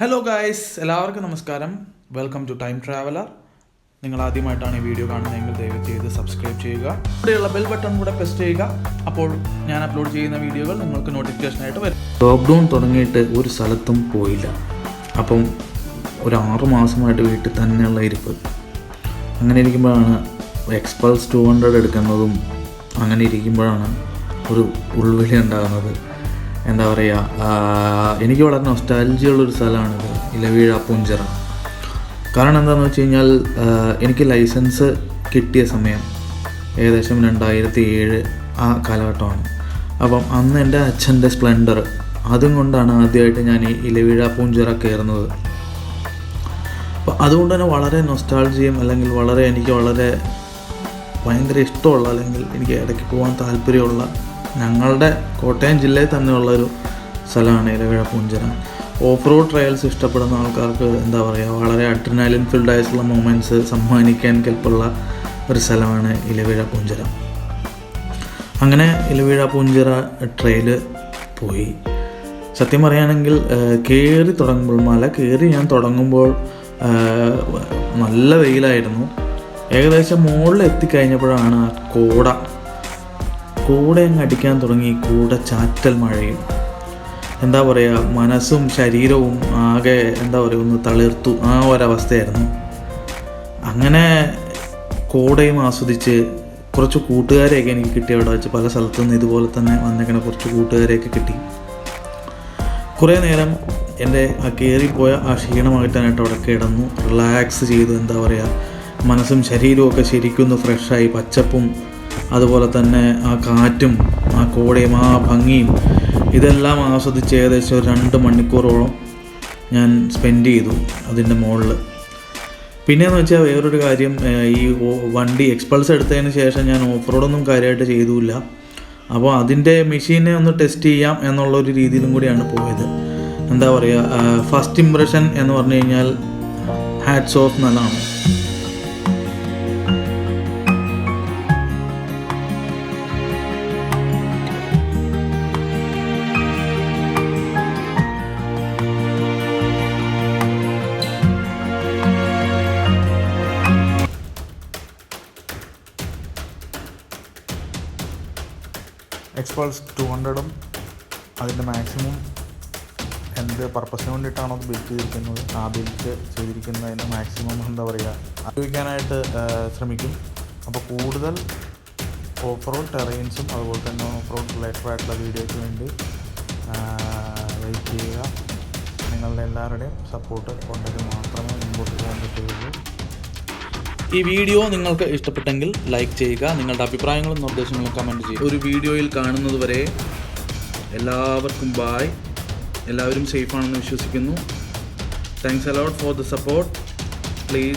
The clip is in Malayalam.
ഹലോ ഗായ്സ് എല്ലാവർക്കും നമസ്കാരം. വെൽക്കം ടു ടൈം ട്രാവലർ നിങ്ങൾ ആദ്യമായിട്ടാണ് ഈ വീഡിയോ കാണുന്നതെങ്കിൽ ദയവ് ചെയ്ത് സബ്സ്ക്രൈബ് ചെയ്യുക. ഇവിടെയുള്ള ബെൽ ബട്ടൺ കൂടെ പ്രസ് ചെയ്യുക. അപ്പോൾ ഞാൻ അപ്ലോഡ് ചെയ്യുന്ന വീഡിയോകൾ നിങ്ങൾക്ക് നോട്ടിഫിക്കേഷൻ ആയിട്ട് വരും. ലോക്ക്ഡൗൺ തുടങ്ങിയിട്ട് ഒരു സ്ഥലത്തും പോയില്ല. അപ്പം ഒരു ആറ് മാസമായിട്ട് വീട്ടിൽ തന്നെയുള്ള ഇരിപ്പ്. അങ്ങനെ ഇരിക്കുമ്പോഴാണ് എക്സ്പൾസ് ടു ഹൺഡ്രഡ് എടുക്കുന്നതും അങ്ങനെ ഇരിക്കുമ്പോഴാണ് ഒരു ഉൾവിളി ഉണ്ടാകുന്നത്. എന്താ പറയുക എനിക്ക് വളരെ നൊസ്റ്റാലജിയുള്ളൊരു സ്ഥലമാണ് ഇലവീഴ പുഞ്ചറ. കാരണം എന്താണെന്ന് വെച്ച് കഴിഞ്ഞാൽ എനിക്ക് ലൈസൻസ് കിട്ടിയ സമയം ഏകദേശം രണ്ടായിരത്തി ഏഴ് ആ കാലഘട്ടമാണ്. അപ്പം അന്ന് എന്റെ അച്ഛന്റെ സ്പ്ലെൻഡർ അതും കൊണ്ടാണ് ആദ്യമായിട്ട് ഞാൻ ഈ ഇലവീഴ പൂഞ്ചിറ കയറുന്നത്. അപ്പം അതുകൊണ്ട് തന്നെ വളരെ നൊസ്റ്റാൾജിയും അല്ലെങ്കിൽ വളരെ എനിക്ക് വളരെ ഭയങ്കര ഇഷ്ടമുള്ള അല്ലെങ്കിൽ എനിക്ക് ഇടയ്ക്ക് പോകാൻ താല്പര്യമുള്ള ഞങ്ങളുടെ കോട്ടയം ജില്ലയിൽ തന്നെയുള്ള ഒരു സ്ഥലമാണ് Elavizha Poonchira off road trails ഇഷ്ടപ്പെടുന്ന ആൾക്കാർക്ക് എന്താ പറയുക വളരെ അഡ്രിനാലിൻ ഫിൽഡ് ആയിട്ടുള്ള മൂമെന്റ്സ് സമ്മാനിക്കാൻ കെൽപ്പുള്ള ഒരു സ്ഥലമാണ് ഇലവിഴ പൂഞ്ചിറ അങ്ങനെ ഇലവീഴ പൂഞ്ചിറ ട്രെയിൽ പോയി. സത്യം പറയുകയാണെങ്കിൽ കയറി തുടങ്ങുമ്പോൾ മല കയറി ഞാൻ തുടങ്ങുമ്പോൾ നല്ല വെയിലായിരുന്നു. ഏകദേശം മുകളിൽ എത്തിക്കഴിഞ്ഞപ്പോഴാണ് ആ കോട കൂടെ അങ്ങ് അടിക്കാൻ തുടങ്ങി കൂടെ ചാറ്റൽ മഴയും. എന്താ പറയുക മനസ്സും ശരീരവും ആകെ എന്താ പറയുക ഒന്ന് തളിർത്തു. ആ ഒരവസ്ഥയായിരുന്നു. അങ്ങനെ കൂടെയും ആസ്വദിച്ച് കുറച്ച് കൂട്ടുകാരെയൊക്കെ എനിക്ക് കിട്ടി അവിടെ വെച്ച്. പല സ്ഥലത്തു നിന്ന് ഇതുപോലെ തന്നെ വന്നേക്കണ കുറച്ച് കൂട്ടുകാരെയൊക്കെ കിട്ടി. കുറേ നേരം എന്റെ ആ കയറിപ്പോയ ആ ക്ഷീണം മാറ്റാനായിട്ട് അവിടെ കിടന്നു. റിലാക്സ് ചെയ്തു എന്താ പറയുക മനസ്സും ശരീരവും ഒക്കെ ശരിക്കും ഒന്ന് ഫ്രഷായി പച്ചപ്പും അതുപോലെ തന്നെ ആ കാറ്റും ആ കോടയും ആ ഭംഗിയും ഇതെല്ലാം ആസ്വദിച്ച് ഏകദേശം ഒരു രണ്ട് മണിക്കൂറോളം ഞാൻ സ്പെൻഡ് ചെയ്തു അതിന്റെ മുകളിൽ പിന്നെയെന്ന് വെച്ചാൽ വേറൊരു കാര്യം ഈ വണ്ടി എക്സ്പൾസ് എടുത്തതിന് ശേഷം ഞാൻ ഓഫ് റോഡൊന്നും കാര്യമായിട്ട് ചെയ്തുമില്ല അപ്പോൾ അതിന്റെ മെഷീനെ ഒന്ന് ടെസ്റ്റ് ചെയ്യാം എന്നുള്ള ഒരു രീതിയിലും കൂടിയാണ് പോയത്. എന്താ പറയുക ഫസ്റ്റ് ഇമ്പ്രഷൻ എന്ന് പറഞ്ഞു കഴിഞ്ഞാൽ ഹാറ്റ്സ് ഓഫ് നല്ലതാണ് എക്സ്പൾസ് ടു ഹൺഡ്രഡും അതിന്റെ മാക്സിമം എന്ത് പർപ്പസിന് വേണ്ടിയിട്ടാണോ അത് ബിൽറ്റ് ചെയ്തിരിക്കുന്നത്? ആ ബിൽറ്റ് ചെയ്തിരിക്കുന്നതിന് മാക്സിമം എന്താ പറയുക? ഉപയോഗിക്കാനായിട്ട് ശ്രമിക്കും. അപ്പോൾ കൂടുതൽ ഓഫ് റോഡ് ടെറൈൻസും അതുപോലെ തന്നെ ഓഫ് റോഡ് റിലേറ്റഡ് ആയിട്ടുള്ള വീഡിയോയ്ക്ക് വേണ്ടി വെയിറ്റ് ചെയ്യുക. നിങ്ങളുടെ എല്ലാവരുടെയും സപ്പോർട്ട് ഉണ്ടെങ്കിൽ മാത്രമേ മുമ്പോട്ട് പോകാൻ പറ്റുകയുള്ളൂ. ഈ വീഡിയോ നിങ്ങൾക്ക് ഇഷ്ടപ്പെട്ടെങ്കിൽ ലൈക്ക് ചെയ്യുക നിങ്ങളുടെ അഭിപ്രായങ്ങളും നിർദ്ദേശങ്ങളും കമന്റ് ചെയ്യുക. ഒരു വീഡിയോയിൽ കാണുന്നതുവരെ എല്ലാവർക്കും ബായ് എല്ലാവരും സേഫാണെന്ന് വിശ്വസിക്കുന്നു. Thanks a lot for the support please